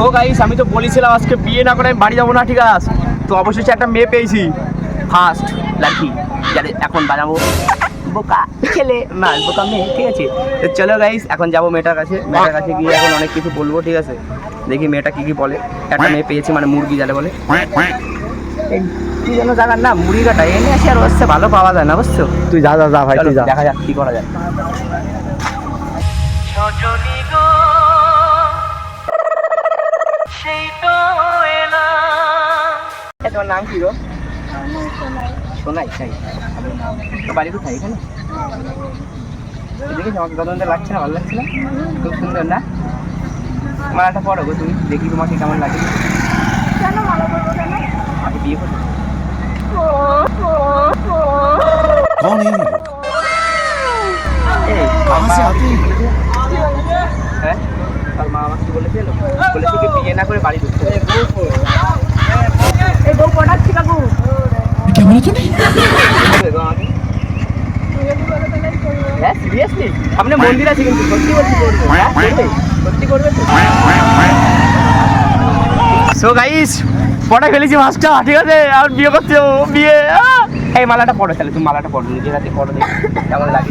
है so guys আমি তো বলেছিলাম আজকে বিয়ে না করে আমি বাড়ি যাব না ঠিক আছে? তো অবশেষে একটা মেয়ে পেয়েছি। ফার্স্ট লাকি যাদের এখন বাজাবো। বোকা ছেলে না বোকা মেয়ে ঠিক আছে? তো চলো গাইস এখন যাব মেয়েটার কাছে। মেয়েটার কাছে গিয়ে এখন অনেক কিছু বলব ঠিক আছে? দেখি মেয়েটা কি কি বলে। একটা মেয়ে পেয়েছি মানে মুরগি যাতে বলে. কি যেন জায়গার না মুড়ি কাটা। এনে আসে আর হচ্ছে ভালো পাওয়া যায় না বুঝছ? তুই যা যা যা ভাই তুই যা। দেখা যাক কি করা যায়। এ, তোমার নাম কি গো সোনাই তাই তো বাড়ি কোথায় এখানে দেখেছি আমাকে কত লাগছে না ভালো লাগছে না খুব সুন্দর না মালাটা পড়ো গো তুমি দেখি তোমাকে কেমন লাগে কেন মালা করবো কেন আমি বিয়ে করবো कौन है তার মা আমাকে বলেছে কি বিয়ে না করে বাড়ি ঢুকতে এই বউ পড়াচ্ছি বাবু। কেমন হ্যাঁ গাইস হ্যাঁ, মাছটা আর বিয়ে বিয়ে। এই মালাটা পড়ো তাহলে তুমি মালাটা পড়ো নিজের হাতে পড়ো দেখি কেমন লাগে।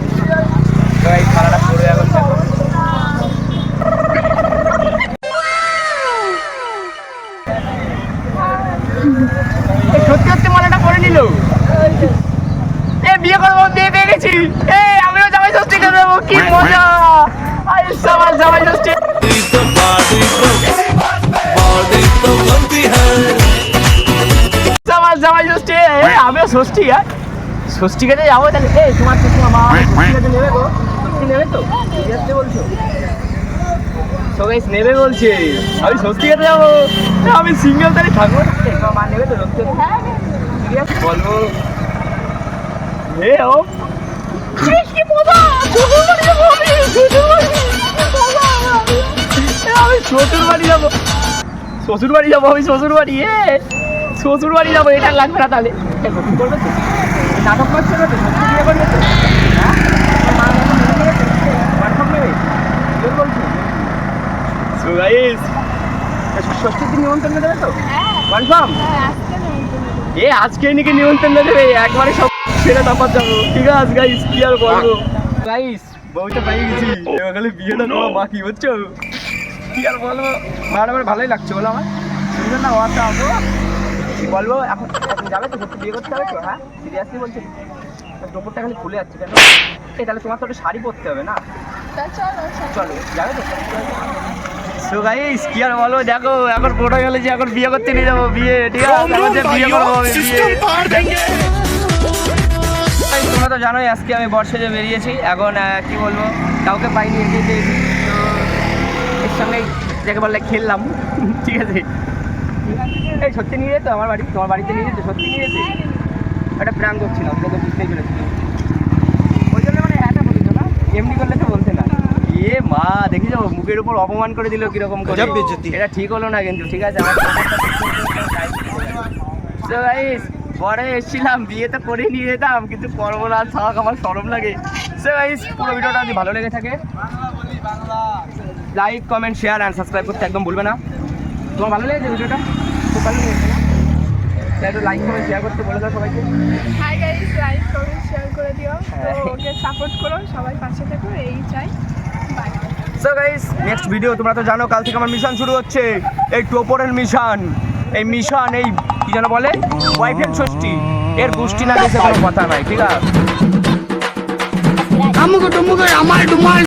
সত্যি সত্যি মালাটা পড়ে নিল। এ বিয়ে করব বিয়ে পেয়ে গেছি। এ আমিও জামাই ষষ্ঠী করে দেবো কি মজা। আরে সবার জামাই ষষ্ঠী। সবার জামাই ষষ্ঠী। আমিও ষষ্ঠী হ্যাঁ? ষষ্ঠী খেতে যাব তাহলে। এই তোমার তোমার মা নেবে গো। নেবে তো? বলছো? গাইস নেবে বলছে। আমি ষষ্ঠী খেতে যাব আমি সিঙ্গেল তাহলে থাকব মা নেবে তো ষষ্ঠী বলব এ ও শ্বশুর বাড়ি যাব আমি। শ্বশুর বাড়ি আমি। শ্বশুর বাড়ি যাব। শ্বশুর বাড়ি যাব আমি শ্বশুর বাড়ি এ। শ্বশুর বাড়ি যাব এটা লাগবে না তাহলে। সত্যি নাটক করছে না তো সত্যি বিয়ে করবে তো হ্যাঁ তোমার মা আমাকে মেনে নেবে তো? কনফার্ম নেবে জোর বলছি সো গাইস ষষ্ঠীর দিন নিমন্ত্রণ দেবে তো? কনফার্ম হ্যাঁ আজকে এ আজকে নাকি নিমন্ত্রণ দেবে? একবারে সব ছেড়ে তারপর যাব। ঠিক আছে গাইস কি আর বলব? গাইস বউটা পাই গেছি। এবার খালি বিয়েটা করা বাকি বুঝছ কি আর বলব? আমার ভালোই লাগছে বলো আমার সুন্দর না ওয়াটা আবো। কি বলব? এখন এখন যাবে তো সত্যি বিয়ে করতে হবে তো হ্যাঁ? সিরিয়াসলি বলছি। দুপুরটা খালি খুলে যাচ্ছে কেন? এই তাহলে তোমার তো একটা শাড়ি পরতে হবে না? চলো। চলো যাবে তো? সো গাইস কি আর বলো দেখো এখন পড়ে গেলে যে এখন বিয়ে করতে নিয়ে যাব বিয়ে ঠিক আছে? বিয়ে করব তোমরা তো জানোই আজকে আমি বর্ষে যে বেরিয়েছি। এখন কি বলব? কাউকে পাইনি তো এর সঙ্গে যাকে বললে খেললাম। ঠিক আছে? এই সত্যি নিয়ে যেত আমার বাড়ি? তোমার বাড়িতে নিয়ে যেত? সত্যি নিয়ে যেত? একটা প্ল্যান করছিলাম তোকে বুঝতেই পেরেছি। ওই জন্য মানে হ্যাঁ বলিস না? এমনি করলে মা দেখি যাব মুখের উপর অপমান করে দিল কীরকম করে। এটা ঠিক হলো না কিন্তু ঠিক আছে পরে এসেছিলাম বিয়ে তো করে নিয়ে যেতাম কিন্তু করব না থাক আমার সরম লাগে। সে গাইস পুরো ভিডিওটা যদি ভালো লেগে থাকে like comment share and subscribe করতে একদম ভুলবে না। তোমার ভালো লেগেছে ভিডিওটা? খুব ভালো লেগেছে? একটু লাইক কমেন্ট শেয়ার করতে বলে দাও সবাইকে। হাই গাইস লাইক করো শেয়ার করে দিও। হ্যাঁ। তো ওকে সাপোর্ট করো সবাই পাশে থেকো এই চাই। Bye so guys next video তোমরা তো জানো, কাল থেকে আমার মিশন শুরু হচ্ছে। এই টোপরের মিশন এই মিশন এই, কি যেন বলে? ওয়াইফের ষষ্ঠী। এর গোষ্ঠী না গেছে কোনো কথা নাই, ঠিক আছে?